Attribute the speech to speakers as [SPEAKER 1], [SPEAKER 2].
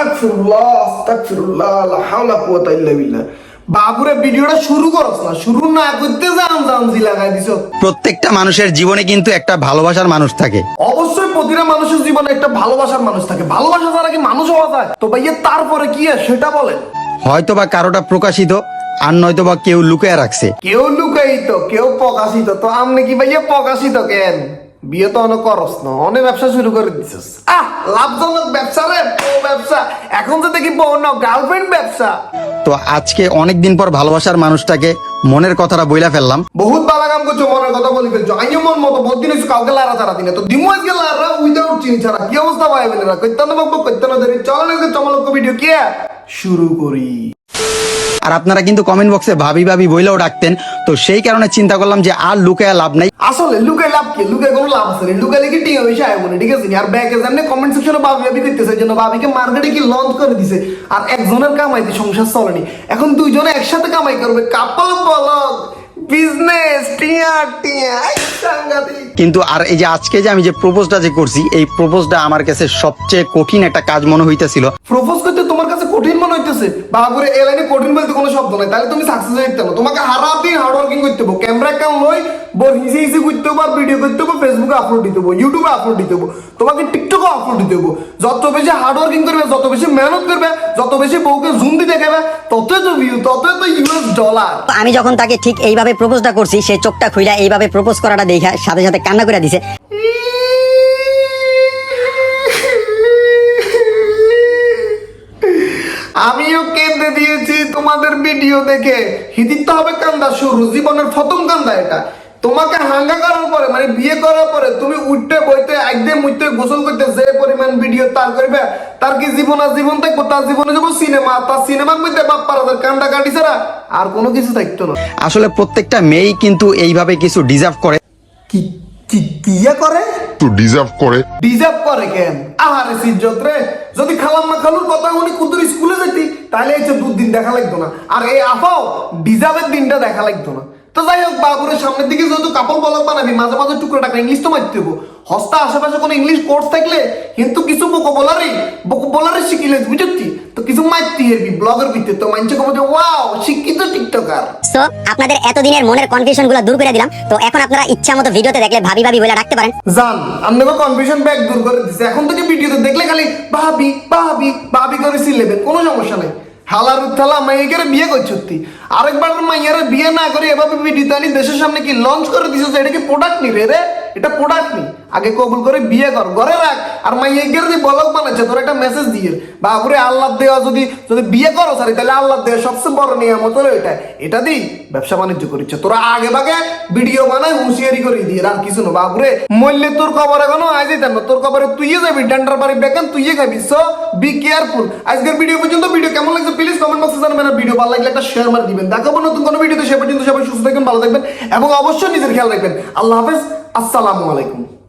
[SPEAKER 1] আস্তাগফিরুল্লাহ আস্তাগফিরুল্লাহ লা হাওলা কুওয়াতা ইল্লা বিল্লাহ। বাবুরে ভিডিওটা শুরু করছ না শুরু না করতে জান জান লাগাই দিছ।
[SPEAKER 2] প্রত্যেকটা মানুষের জীবনে কিন্তু একটা ভালোবাসার মানুষ থাকে।
[SPEAKER 1] অবশ্যই প্রতিটা মানুষের জীবনে একটা ভালোবাসার মানুষ থাকে। ভালোবাসা ছাড়া কি মানুষ হওয়া যায়? তো ভাইয়া তারপরে কি সেটা বলেন।
[SPEAKER 2] হয়তো বা কারোটা প্রকাশিত আর নয়তো বা কেউ লুকিয়ে রাখছে।
[SPEAKER 1] কেউ লুকাইত কেউ প্রকাশিত। তো আমনে কি ভাইয়া প্রকাশিত কেন? বিয়ে তো অনেক করস না অনেক ব্যবসা শুরু করে দিছিস। আহ লাভজনক ব্যবসা রে বউ ব্যবসা। এখন তো দেখি বউ না গার্লফ্রেন্ড ব্যবসা।
[SPEAKER 2] তো আজকে অনেকদিন পর ভালোবাসার মানুষটাকে মনের কথাটা বইলা ফেললাম।
[SPEAKER 1] বহুত বালা কাম করছ মনের কথা বলি ফেলছো। আইও মন মতো বহুত দিন হইছে কাউকে লারা তারা দিনে। তো দিমু আজকে লারা উইদাউট চিনি ছাড়া। কি অবস্থা ভাই বেলেরা কইতানো বাবু কইতানো দেরি চলো না চমলক ভিডিও কি? শুরু করি।
[SPEAKER 2] আর আপনারা কিন্তু কমেন্ট বক্সে ভাবি ভাবি বইলেও ডাকতেন। তো সেই কারণে চিন্তা করলাম যে আর লুকায় লাভ নাই।
[SPEAKER 1] আসলে লুকায় লাভ কি? লুকায় কোনো লাভ আছে লুকালে লুকে লিখে টিয়া হয়েছে আয় মনে ঠিক আছে? আর ব্যাকে যেমনি কমেন্ট সেকশনে ভাবি ভাবি করতেছে জন্য ভাবিকে মার্কেটে কি লঞ্চ করে দিছে, আর একজনের কামাইতে সংসার চলেনি এখন দুইজনে একসাথে কামাই করবে, কাপাল বলক বিজনেস টিয়া টিয়া
[SPEAKER 2] কিন্তু আর এই যে আজকে যে আমি যে প্রপোজটা যে করছি এই প্রপোজটা আমার কাছে সবচেয়ে কঠিন একটা কাজ মনে হইতেছিল।
[SPEAKER 1] প্রপোজ করতে তোমার কাছে কঠিন মনে হইতেছে। বাবুরে এ লাইনে কঠিন বলতে কোনো শব্দ নাই। তাহলে তুমি সাকসেস হইতে না তোমাকে হারাতেই হার্ড ওয়ার্কিং করতে হবে ক্যামেরা কাম লই বোর হিসে হিসে করতে হবে ভিডিও করতে হবে ফেসবুকে আপলোড দিতে হবে ইউটিউবে আপলোড দিতে হবে তোমাকে টিকটকে আপলোড দিতে হবে যত বেশি হার্ড ওয়ার্কিং করবে, যত বেশি মেহনত করবে, যত বেশি বউকে জুম দিয়ে দেখাবে, ততই তো ভিউ ততই তো ইউএস ডলার
[SPEAKER 3] আমি যখন তাকে ঠিক এইভাবে প্রপোজটা করছি, সে চোখটা খুইলা এইভাবে প্রপোজ করাটা দেখা সাথে সাথে কান্না করে দিছে।
[SPEAKER 1] দিয়েছি তোমাদের ভিডিও দেখে। হিদির তো হবে কান্দা শুরু জীবনের প্রথম কান্দা এটা। তোমাকে হাঙ্গা করার পরে মানে বিয়ে করার পরে তুমি উঠতে বইতে একদম উঠতে গোসল করতে যে পরিমাণ ভিডিও তার করবে তার কি জীবন আর জীবন থাকব? তার জীবনে যাব সিনেমা তার সিনেমার মধ্যে বাপ পারা কান্দা কাটি ছাড়া আর কোনো কিছু থাকতো না।
[SPEAKER 2] আসলে প্রত্যেকটা মেয়েই কিন্তু এইভাবে কিছু ডিজার্ভ করে।
[SPEAKER 1] কি কি কিয়া করে?
[SPEAKER 4] তো ডিজার্ভ করে।
[SPEAKER 1] ডিজার্ভ করে কেন? আহারে সিজ্জত রে। যদি খালাম না খালুর কথা উনি কুতুর স্কুলে যেতি তাহলে এই চতুর দুদিন দেখা লাগতো না। আর এই আফাও ডিজাবের দিনটা দেখা লাগতো না। তো যাই হোক, বাবুরের সামনের দিকে যেহেতু কাপড় বলক বানাবি, মাঝে মাঝে টুকরো টাকা ইংলিশ তো মারতে হব হস্তা আশেপাশে কোনো ইংলিশ কোর্স থাকলে কিন্তু কিছু বকো বলারই বকো বলারই শিখিলে বুঝতি তো কিছু মারতে হেরবি ব্লগের ভিতরে। তো মানছে কমে যে ওয়াও টিকটকার
[SPEAKER 3] তো আপনাদের এতদিনের মনের কনফিউশনগুলো দূর করে দিলাম। তো এখন আপনারা ইচ্ছা মতো ভিডিওতে দেখলে ভাবি ভাবি বলে রাখতে পারেন।
[SPEAKER 1] জান আপনাকে কনফিউশন ব্যাগ দূর করে দিছে। এখন থেকে ভিডিওতে দেখলে খালি ভাবি ভাবি ভাবি করে সিলেবেন কোনো সমস্যা নেই। হালার উত্থালা মাইয়াকে বিয়ে করছে সত্যি। আরেকবার মাইয়ার বিয়ে না করে এভাবে ভিডিওতে আনি দেশের সামনে কি লঞ্চ করে দিছে এটা কি প্রোডাক্ট নি রে রে? এটা প্রোডাক্ট নি। আগে কবুল করে বিয়ে কর, ঘরে রাখ। আর মাইয়াকে যে বলক বানাচ্ছে, তোর একটা মেসেজ দিয়ে। বাবুরে আল্লাহ দেওয়া যদি যদি বিয়ে করো, সারি, তাহলে আল্লাহ দেওয়া সবচেয়ে বড় নিয়ামত হলো এটা এটা দি ব্যবসা বাণিজ্য করিচ্ছে। তোরা আগে ভাগে ভিডিও বানায়, হুঁশিয়ারি করে দিয়ে। আর কিছু না, বাবুরে, মরলে তোর খবর এখনও আজ যেতাম না। তোর খবরে তুইয়ে যাবি, ডান্ডার বাড়ি বেকান, তুইয়ে খাবি। সো বি কেয়ারফুল আজকের ভিডিও পর্যন্ত ভিডিও কেমন লাগছে প্লিজ কমেন্ট বক্সে জানাবেন। আর ভিডিও ভালো লাগলে একটা শেয়ার মার দিবেন। দেখাবো নতুন কোনো ভিডিওতে সে পর্যন্ত সবাই সুস্থ থাকবেন, ভালো থাকবেন, এবং অবশ্যই নিজের খেয়াল রাখবেন। আল্লাহ হাফেজ। আসসালামু আলাইকুম।